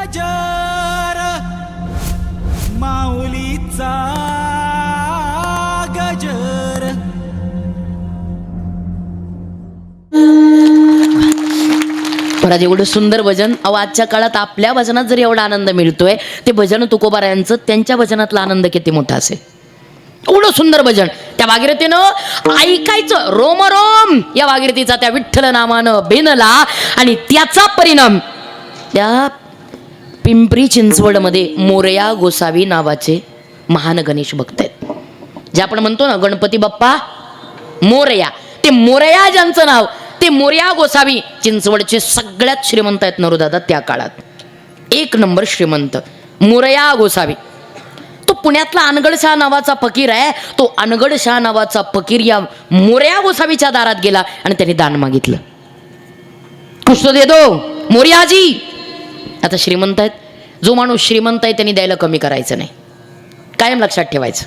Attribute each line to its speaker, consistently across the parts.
Speaker 1: गजर माऊलीचा गजर.
Speaker 2: महाराज एवढं सुंदर भजन. अहो आजच्या काळात आपल्या भजनात जर एवढा आनंद मिळतोय ते भजन तुकोबारायांचं त्यांच्या भजनातला आनंद किती मोठा असेल. एवढं सुंदर भजन. त्या भागीरथीनं ऐकायचं. रोम रोम या भागीरथीचा त्या विठ्ठल नामानं बेनला आणि त्याचा परिणाम. त्या पिंपरी चिंचवडमध्ये मोरया गोसावी नावाचे महान गणेश भक्त आहेत. जे आपण म्हणतो ना गणपती बाप्पा मोरया. ते मोरया ज्यांचं नाव ते मोरया गोसावी चिंचवडचे सगळ्यात श्रीमंत आहेत नरुदादा त्या काळात. एक नंबर श्रीमंत. मोरया गोसावी. तो पुण्यातला अनगडशाह नावाचा फकीर आहे. तो अनगडशाह नावाचा फकीर या मोरया गोसावीच्या दारात गेला आणि त्याने दान मागितलं. कुछ तो दे दो मोर्याजी! आता श्रीमंत आहेत. जो माणूस श्रीमंत आहे त्यांनी द्यायला कमी करायचं नाही. कायम लक्षात ठेवायचं.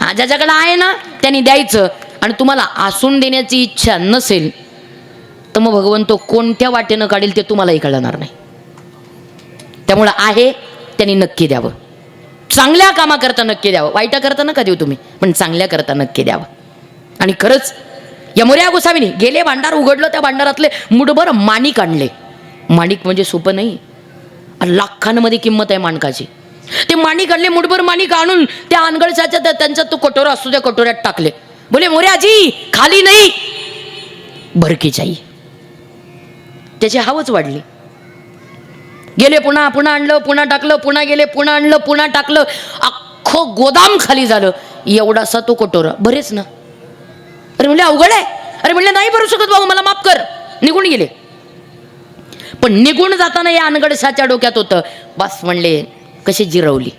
Speaker 2: हा ज्याच्याकडे आहे ना त्यांनी द्यायचं. आणि तुम्हाला आसून देण्याची इच्छा नसेल तर मग भगवंत तो कोणत्या वाटेनं काढेल ते तुम्हालाही कळणार नाही. त्यामुळं आहे त्यांनी नक्की द्यावं. चांगल्या कामाकरता नक्की द्यावं. वाईटा करता नका देऊ तुम्ही पण चांगल्या करता नक्की द्यावं. आणि खरंच या मोऱ्या गोसावीने गेले भांडार उघडलं त्या भांडारातले मुठभर माणिक आणले. माणिक म्हणजे सोपं नाही. लाखांमध्ये किंमत आहे माणकाची. ते माणिक आणले मुठभर माणिक आणून त्या अनगडशाच्या त्यांचा तो कटोरा असतो त्या कटोऱ्यात टाकले. बोले मोऱ्याजी खाली नाही. भरकीचाई त्याची हावच वाढली. गेले पुन्हा पुन्हा आणलं पुन्हा टाकलं पुन्हा गेले पुन्हा आणलं पुन्हा टाकलं. अख्खं गोदाम खाली झालं. एवढासा तो कटोरा. बरेच ना. अरे म्हणले अवघड आहे. अरे म्हणले नाही भरू शकत बाबा मला माफ कर. निघून गेले. पण निघून जाताना या अनगडशाच्या डोक्यात होतं. बस म्हणले कशी जिरवली.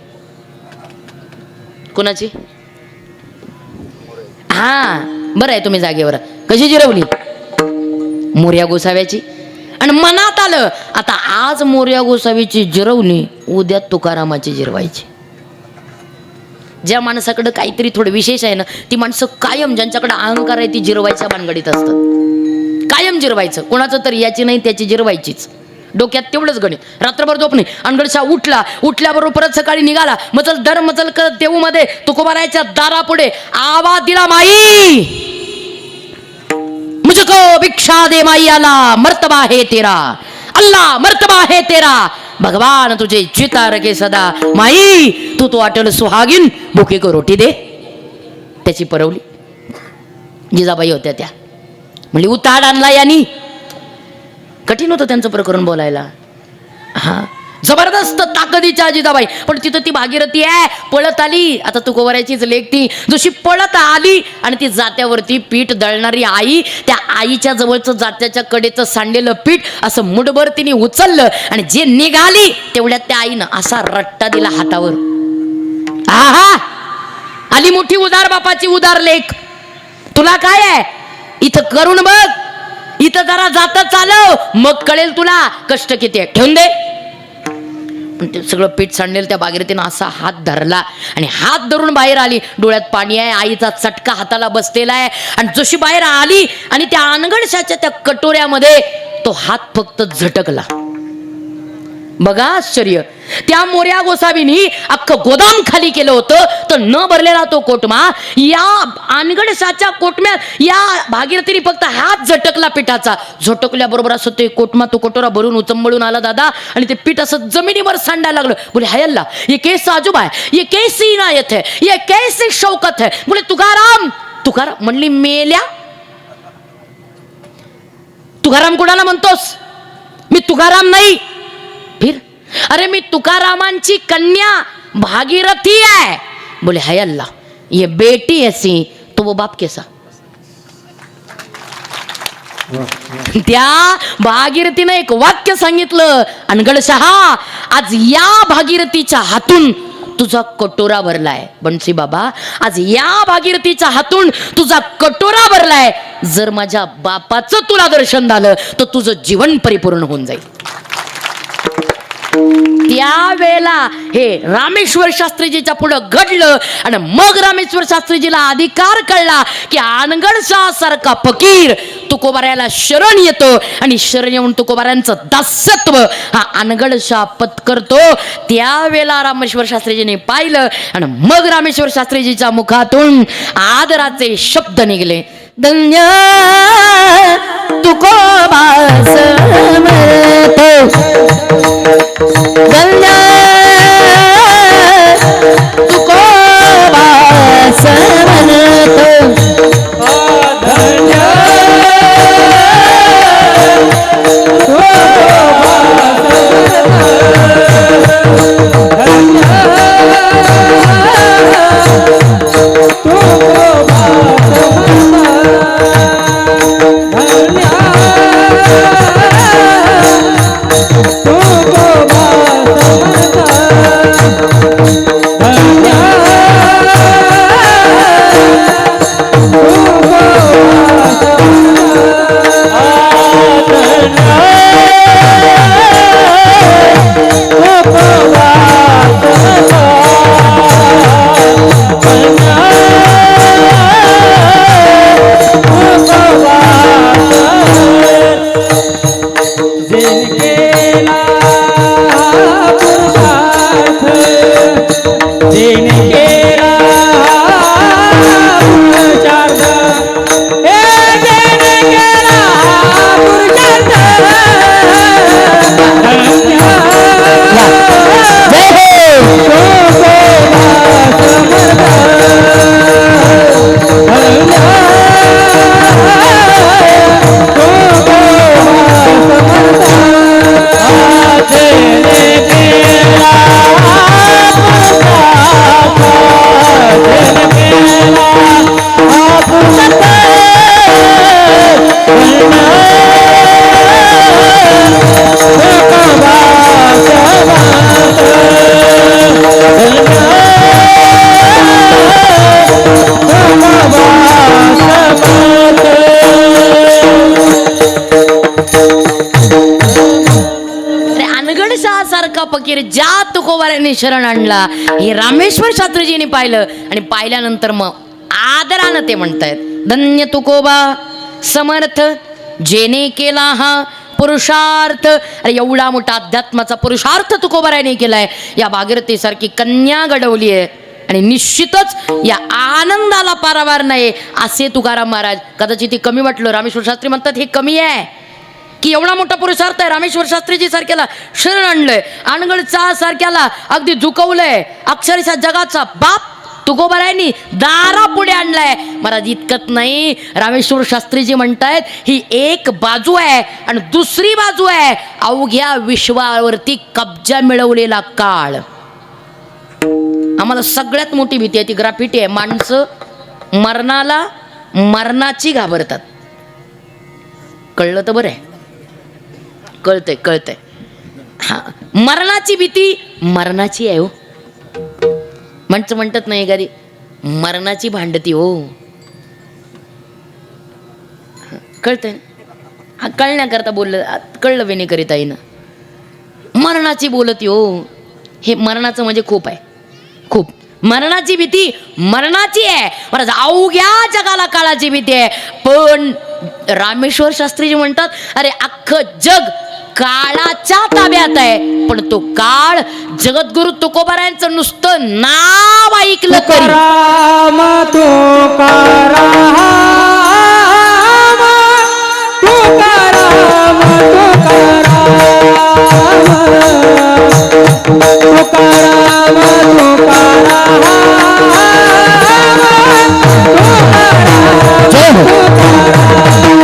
Speaker 2: कोणाची? हा बरं आहे तुम्ही जागेवर. कशी जिरवली? मोर्या गोसाव्याची. आणि मनात आलं आता आज मोर्या गोसावीची जिरवली उद्या तुकारामाची जिरवायची. ज्या माणसाकडं काहीतरी थोडं विशेष आहे ना ती माणसं कायम ज्यांच्याकडे अहंकार आहे ती जिरवायच्या भानगडीत असतात. कायम जिरवायचं. कोणाचं तर याची नाही त्याची जिरवायचीच. डोक्यात तेवढंच गणित. रात्रभर झोप नाही. अनगडशा उठला. उठल्याबरोबर परत सकाळी निघाला. मचल दर मचल करत देऊमध्ये तुकोबारायच्या दारापुढे आवाज दिला माई! मुझको भिक्षा दे माई आला मर्तबा हे तेरा. अल्ला मर्तबा हे तेरा. भगवान तुझे इच्छिता रगे सदा. माई तू तो वाटेल सुहागीन. भुके को रोटी दे. त्याची परवली. जिजाबाई होत्या त्या. म्हणजे उताड आणला यांनी. कठीण होतं त्यांचं प्रकरण बोलायला. हा. जबरदस्त ताकदीच्या अजिजाबाई पण तिथं ती भागीरथी आहे पळत आली. आता तू गोवऱ्याचीच लेख ती. जशी पळत आली आणि ती जात्यावरती पीठ दळणारी आई त्या आईच्या जवळचं जात्याच्या कडेचं सांडलेलं पीठ असं मुठभर तिने उचललं आणि जे निघाली तेवढ्यात त्या आईनं असा रट्टा दिला हातावर. आहा! आली मोठी उदार बापाची उदार लेख. तुला काय आहे? इथं करून बघ. इथं जरा जात चालव. मग कळेल तुला कष्ट किती आहे. ठेवून दे. ते सगळं पीठ सांडेल त्या बागेतीनं असा हात धरला. आणि हात धरून बाहेर आली. डोळ्यात पाणी आहे. आईचा चटका हाताला बसलेला आहे. आणि जशी बाहेर आली आणि त्या अनगणशाच्या त्या कटोऱ्यामध्ये तो हात फक्त झटकला. बघा आश्चर्य. त्या मोर्या गोसावीनी अख्खं गोदाम खाली केलं होतं तर न भरलेला तो कोटमा या अनगडशाच्या कोटम्यात या भागीरथीने फक्त हात झटकला पिठाचा. झटकल्याबरोबर असं ते कोटमा तो कोटोरा भरून उचंबळून आला दादा आणि ते पीठ असं जमिनीवर सांडायला लागलं. बोले हयल्ला ये केस आजोबा आहे ये कैसी इनायत है ये कैसी शौकत है. बोले तुकाराम तुकाराम म्हणली मेल्या? तुकाराम कुणाला म्हणतोस? मी तुकाराम नाही. अरे मी तुकारामांची कन्या भागीरथी आहे. बोले हाय अल्लाह ये बेटी ऐसी तो वो बाप कैसा? त्या भागीरथीनं एक वाक्य सांगितलं अनगडशहा आज या भागीरथीच्या हातून तुझा कटोरा भरलाय. बनसी बाबा आज या भागीरथीच्या हातून तुझा कटोरा भरलाय. जर माझ्या बापाचं तुला दर्शन झालं तर तुझं जीवन परिपूर्ण होऊन जाईल. त्यावेळेला हे रामेश्वर शास्त्रीजीच्या पुढं घडलं आणि मग रामेश्वर शास्त्रीजीला अधिकार कळला की आनगडशा सारखा फकीर तुकोबाऱ्याला शरण येतो आणि शरण येऊन तुकोबाऱ्यांचं दासत्व हा अनगडशा पत्करतो त्यावेळेला रामेश्वर शास्त्रीजीने पाहिलं आणि मग रामेश्वर शास्त्रीजीच्या मुखातून आदराचे शब्द निघले. धन्य तुकोबा समर्थ.
Speaker 1: केला
Speaker 2: तुकोबाऱ्याने शरण आणला. हे रामेश्वर शास्त्रीजीने पाहिलं. आणि पाहिल्यानंतर मग आदरानं ते म्हणतायत धन्य तुकोबा समर्थ जेने केला हा पुरुषार्थ. अरे एवढा मोठा अध्यात्माचा पुरुषार्थ तुकोबाऱ्याने केलाय. या भागीरथीसारखी कन्या घडवली आहे. आणि निश्चितच या आनंदाला पारावार नाही. असे तुकाराम महाराज कदाचित हे कमी वाटलं. रामेश्वर शास्त्री म्हणतात हे कमी आहे. की एवढा मोठा पुरुषार्थ आहे. रामेश्वर शास्त्रीजी सारख्याला शरण आणलंय. अनगडचा सारख्याला अगदी झुकवलंय. अक्षरशः जगाचा बाप तुकोबारायांनी दारा पुढे आणलाय. महाराज इतकत नाही. रामेश्वर शास्त्रीजी म्हणतायत ही एक बाजू आहे आणि दुसरी बाजू आहे. अवघ्या विश्वावरती कब्जा मिळवलेला काळ. आम्हाला सगळ्यात मोठी भीती आहे. ती ग्राफिटी आहे. माणसं मरणाला मरणाची घाबरतात. कळलं तर बरं आहे. कळतंय कळतंय. हा. मरणाची भीती मरणाची आहे हो. म्हणचं म्हणतात नाही एखादी मरणाची भांडती हो. कळतंय हा कळण्याकरता बोललं कळलं कळलं वेणेकरिताईनं मरणाची बोलती हो. हे मरणाचं म्हणजे खूप आहे. खूप. मरणाची भीती मरणाची आहे. महाराज अवघ्या जगाला काळाची भीती आहे. पण रामेश्वर शास्त्रीजी म्हणतात अरे अख्खं जग काळाच्या ताब्यात आहे. पण तो काळ जगद्गुरु तुकोबारायांचं नुसतं नाव ऐकलं तरी.
Speaker 1: तुकाराम
Speaker 2: जय हो.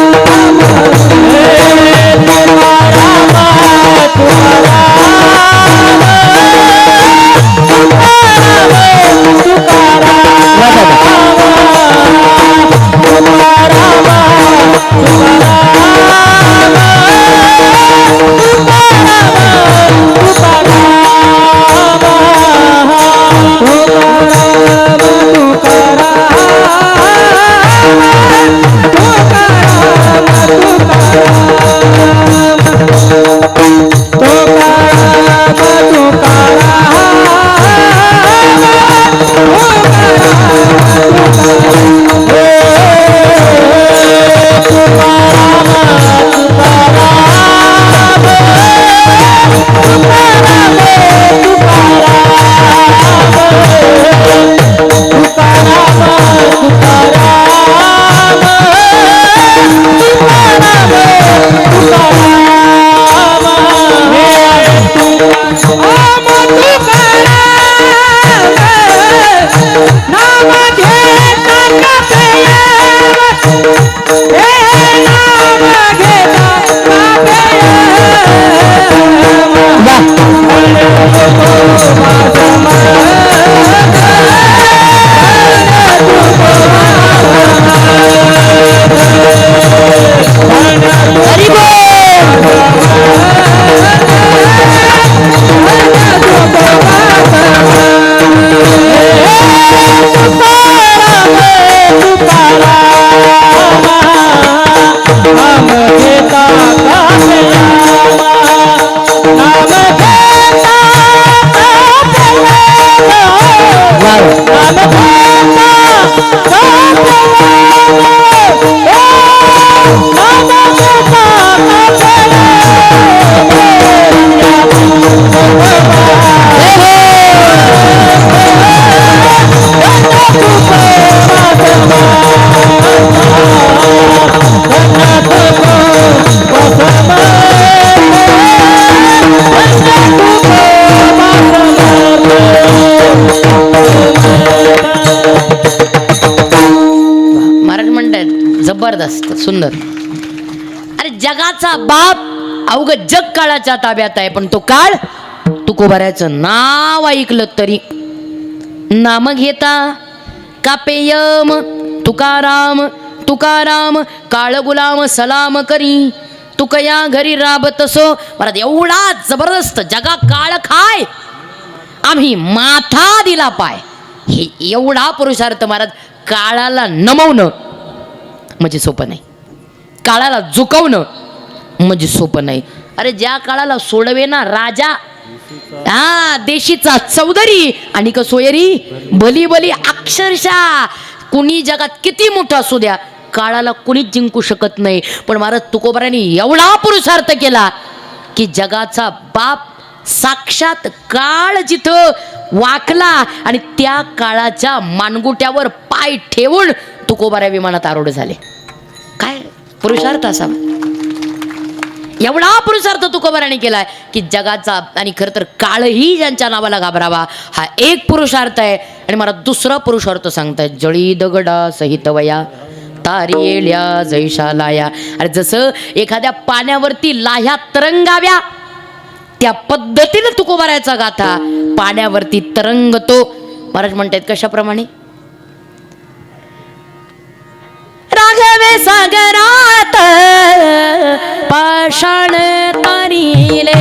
Speaker 2: सुंदर. अरे जगाचा बाप अवघ जग काळाच्या ताब्यात आहे पण तो काळ तुकोबाऱ्याचं नाव ऐकलं तरी. नाम घेता कापेयम तुकाराम तुकाराम काळ गुलाम सलाम करी. तुकया घरी राबतसो परत एवढा जबरदस्त जगा काळ खाय. आम्ही माथा दिला पाय. हे एवढा पुरुषार्थ महाराज काळाला नमवणं म्हणजे सोपं नाही. काळाला झुकवणं म्हणजे सोपं नाही. अरे ज्या काळाला सोडवे ना राजा हा देशीचा चौधरी आणि का सोयरी बली बली अक्षरशः कुणी जगात किती मोठं असू द्या काळाला कुणीच जिंकू शकत नाही. पण महाराज तुकोबारांनी एवढा पुरुषार्थ केला की जगाचा बाप साक्षात काळ जिथं वाकला आणि त्या काळाच्या मानगुट्यावर पाय ठेवून तुकोबाऱ्या विमानात आरोढ झाले. पुरुषार्थ असावा. एवढा पुरुषार्थ तुकोबाराने केलाय की जगाचा आणि खरं तर काळही ज्यांच्या नावाला घाबरावा हा एक पुरुषार्थ आहे. आणि मला दुसरा पुरुषार्थ सांगताय जळी दगडा सहित वया तारियेल्या जैशा लाया. अरे जसं एखाद्या पाण्यावरती लाह्या तरंगाव्या त्या पद्धतीनं तुकोबारायचा गाथा पाण्यावरती तरंगतो. महाराज म्हणतात कशाप्रमाणे? राघवे सागरात पाषाण तारिले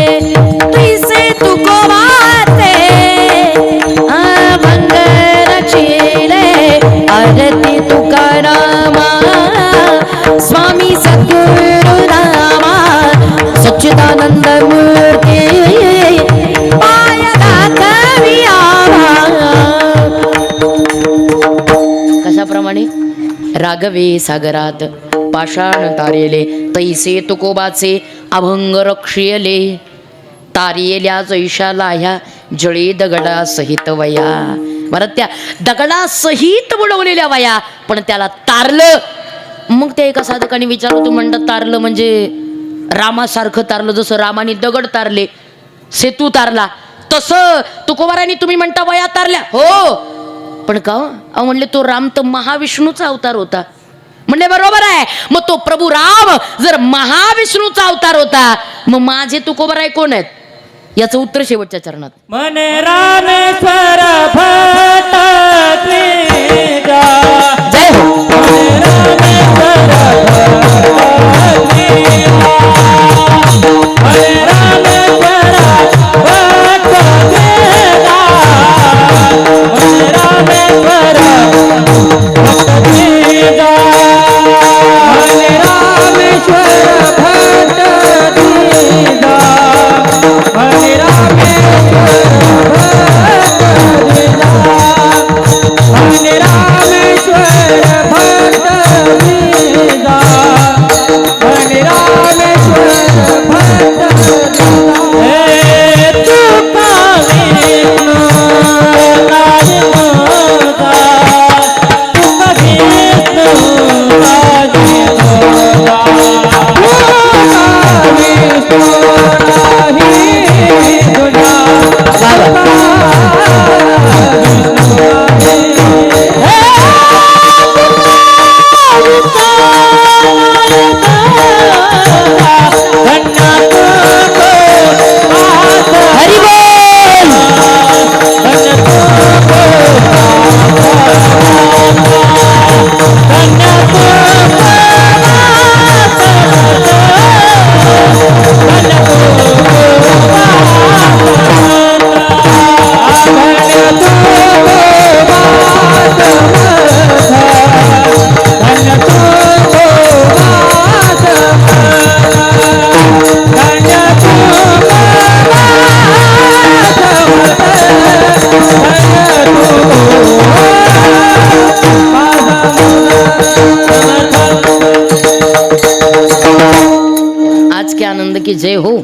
Speaker 2: लागवे सागरात पाषाण तारेले तैसे तुकोबाचे अभंग रक्षियले. तारियेल्या जैशाला ह्या जळी दगडा सहित वया. बरं त्या दगडा सहित बुडवलेल्या वया पण त्याला तारलं. मग ते एका साधकाने विचारलं तू म्हणतात तारलं म्हणजे रामासारखं तारलं जसं रामाने दगड तारले सेतू तारला तसं तुकोबारांनी तुम्ही म्हणता वया तारल्या. हो पण का हो? अहो म्हणले तो राम तर महाविष्णूचा अवतार होता. म्हणले बरोबर आहे. मग तो प्रभू राम जर महाविष्णूचा अवतार होता मग माझे तुकोबर आहे कोण आहेत? याचं उत्तर शेवटच्या चरणात.
Speaker 1: मन रामेश्वर भट त्रिजा
Speaker 2: जय हो.
Speaker 1: भले रामेश्वर भक्त
Speaker 2: की जय हो.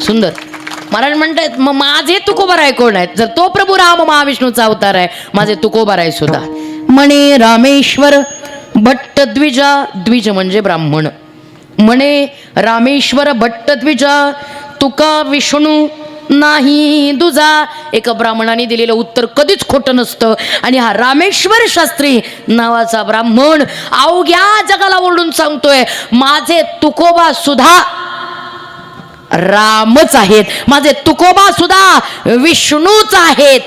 Speaker 2: सुंदर. महाराज म्हणतायत मग माझे तुकोबाराय कोण आहेत? जर तो प्रभू राम महाविष्णूचा अवतार आहे माझे तुकोबाराय सुद्धा म्हणे रामेश्वर भट्ट द्विजा द्विज म्हणजे ब्राह्मण. म्हणे रामेश्वर भट्ट द्विजा तुका विष्णू नाही दुजा. एका ब्राह्मणाने दिलेलं उत्तर कधीच खोटं नसतं. आणि हा रामेश्वर शास्त्री नावाचा ब्राह्मण अवघ्या जगाला ओरडून सांगतोय माझे तुकोबा सुद्धा रामच आहेत. माझे तुकोबा सुद्धा विष्णूच आहेत.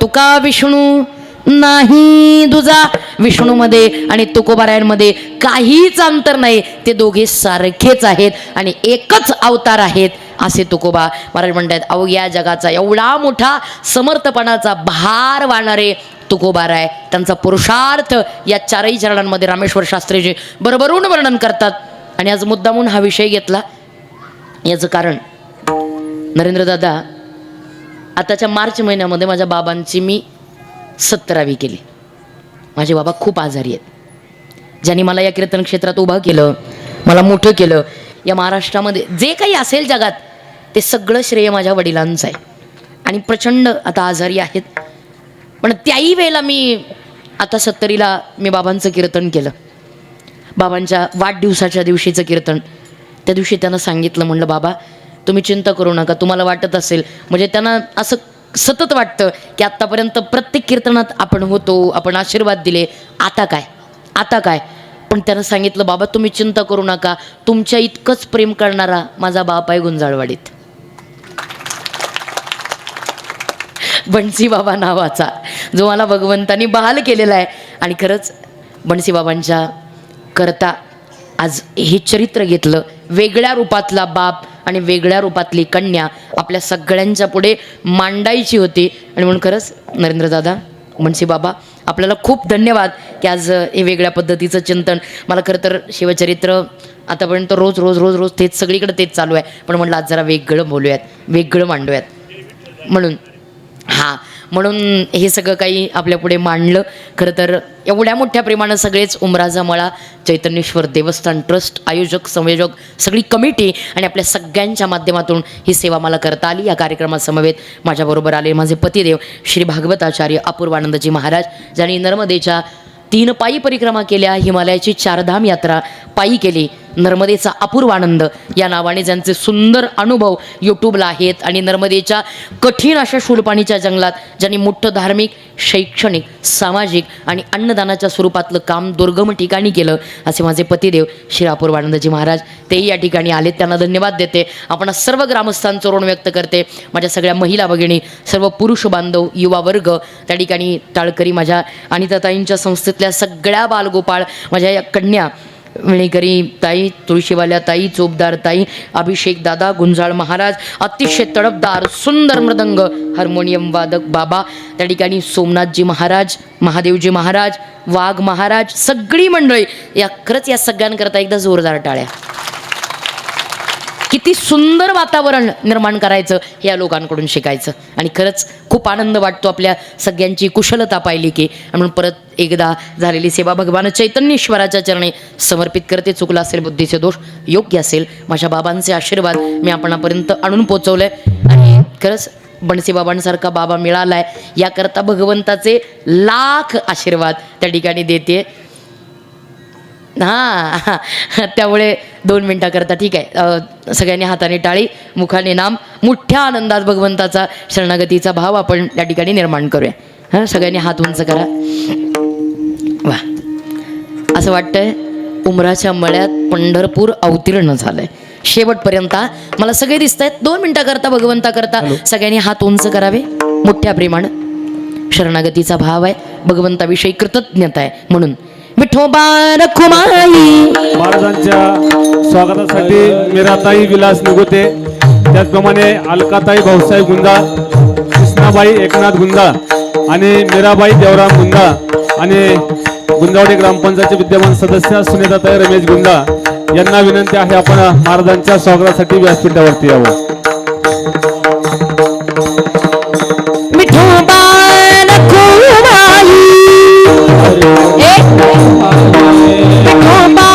Speaker 2: तुका विष्णू नाही दुजा. विष्णूमध्ये आणि तुकोबारायांमध्ये काहीच अंतर नाही. ते दोघे सारखेच आहेत आणि एकच अवतार आहेत असे तुकोबा महाराज म्हणतात अवघ्या जगाचा एवढा मोठा समर्थपणाचा भार वाहणारे तुकोबार आहे त्यांचा पुरुषार्थ या चारही चरणांमध्ये रामेश्वर शास्त्रीजी बरोबरून वर्णन करतात. आणि आज मुद्दामून हा विषय घेतला. याचं कारण नरेंद्रदादा आताच्या मार्च महिन्यामध्ये माझ्या बाबांची मी सत्तरावी केली. माझे बाबा खूप आजारी आहेत. ज्यांनी मला या कीर्तन क्षेत्रात उभं केलं मला मोठं केलं या महाराष्ट्रामध्ये जे काही असेल जगात ते सगळं श्रेय माझ्या वडिलांचं आहे. आणि प्रचंड आता आजारी आहेत. पण त्याही वेळेला मी आता सत्तरीला मी बाबांचं कीर्तन केलं. बाबांच्या वाढदिवसाच्या दिवशीचं कीर्तन त्या दिवशी त्यांना सांगितलं म्हणलं बाबा तुम्ही चिंता करू नका तुम्हाला वाटत असेल. म्हणजे त्यांना असं सतत वाटतं की आत्तापर्यंत प्रत्येक कीर्तनात आपण होतो आपण आशीर्वाद दिले आता काय? आता काय? पण त्यानं सांगितलं बाबा तुम्ही चिंता करू नका तुमच्या इतकंच प्रेम करणारा माझा बाप आहे गुंजाळवाडीत. बनसीबाबा नावाचा जो मला भगवंतानी बहाल केलेला आहे. आणि खरंच बनसीबाबांच्या करता आज हे चरित्र घेतलं वेगळ्या रूपातला बाप आणि वेगळ्या रूपातली कन्या आपल्या सगळ्यांच्या पुढे मांडायची होती. आणि म्हणून खरंच नरेंद्र दादा मनसी बाबा आपल्याला खूप धन्यवाद की आज हे वेगळ्या पद्धतीचं चिंतन. मला खरं तर शिवचरित्र आतापर्यंत रोज रोज रोज रोज तेच सगळीकडे तेच चालू आहे. पण म्हटलं आज जरा वेगळं बोलूयात वेगळं मांडूयात. म्हणून हां म्हणून हे सगळं काही आपल्या पुढे मांडलं. खरं तर एवढ्या मोठ्या प्रेमानं सगळेच उमराजा मळा चैतन्येश्वर देवस्थान ट्रस्ट आयोजक संयोजक सगळी कमिटी आणि आपल्या सगळ्यांच्या माध्यमातून ही सेवा मला करता आली. या कार्यक्रमासमवेत माझ्याबरोबर आले माझे पतिदेव श्री भागवताचार्य अपूर्वानंदजी महाराज ज्यांनी नर्मदेच्या तीन पायी परिक्रमा केल्या हिमालयाची चारधाम यात्रा पायी केली. नर्मदेचा अपूर्व आनंद. या नावाने ज्यांचे सुंदर अनुभव यूट्यूबला आहेत आणि नर्मदेच्या कठीण अशा शूलपाणीच्या जंगलात ज्यांनी मोठं धार्मिक शैक्षणिक सामाजिक आणि अन्नदानाच्या स्वरूपातलं काम दुर्गम ठिकाणी केलं असे माझे पतिदेव श्री अपूर्वानंदजी महाराज तेही या ठिकाणी आलेत. त्यांना धन्यवाद देते. आपण सर्व ग्रामस्थांचं ऋण व्यक्त करते. माझ्या सगळ्या महिला भगिनी सर्व पुरुष बांधव युवा वर्ग त्या ठिकाणी टाळकरी माझ्या अनिताताईंच्या संस्थेतल्या सगळ्या बालगोपाळ माझ्या या कन्या विणेकरी ताई तुळशीवाल्या ताई चोपदार ताई अभिषेक दादा गुंजाळ महाराज अतिशय तडपदार सुंदर मृदंग हार्मोनियम वादक बाबा त्या ठिकाणी सोमनाथजी महाराज महादेवजी महाराज वाघ महाराज सगळी मंडळी या खरंच या सगळ्यांकरता एकदा जोरदार टाळ्या. किती सुंदर वातावरण निर्माण करायचं हे या लोकांकडून शिकायचं. आणि खरंच खूप आनंद वाटतो आपल्या सगळ्यांची कुशलता पाहिली की म्हणून परत एकदा झालेली सेवा भगवान चैतन्येश्वराच्या चरणी समर्पित करते. चुकला असेल बुद्धीचे दोष योग्य असेल माझ्या बाबांचे आशीर्वाद मी आपणापर्यंत आणून पोचवले आणि खरंच बनसे बाबांसारखा बाबा मिळालाय याकरता भगवंताचे लाख आशीर्वाद त्या ठिकाणी देते हां. त्यामुळे दोन मिनटाकरता ठीक आहे. सगळ्यांनी हाताने टाळी मुखाने नाम मोठ्या आनंदात भगवंताचा शरणागतीचा भाव आपण त्या ठिकाणी निर्माण करूया. हां सगळ्यांनी हात उंच करा. वा असं वाटतंय उमराच्या मळ्यात पंढरपूर अवतीर्ण झालंय. शेवटपर्यंत मला सगळे दिसत आहेत दोन मिनिटाकरता भगवंताकरता सगळ्यांनी हात उंच करावे. मोठ्या प्रेमानं. शरणागतीचा भाव आहे. भगवंताविषयी कृतज्ञता आहे. म्हणून विठोबा रखुमाई
Speaker 3: महाराजांच्या स्वागतासाठी मीराताई विलास निगोते त्याचप्रमाणे अलकाताई भाऊसाहेब गुंदा कृष्णाबाई एकनाथ गुंदा आणि मीराबाई देवराम गुंदा आणि गुंदावडी ग्रामपंचायतचे विद्यमान सदस्य सुनीताताई रमेश गुंदा यांना विनंती आहे आपण महाराजांच्या स्वागतासाठी व्यासपीठावरती यावं.
Speaker 2: एक विठोबा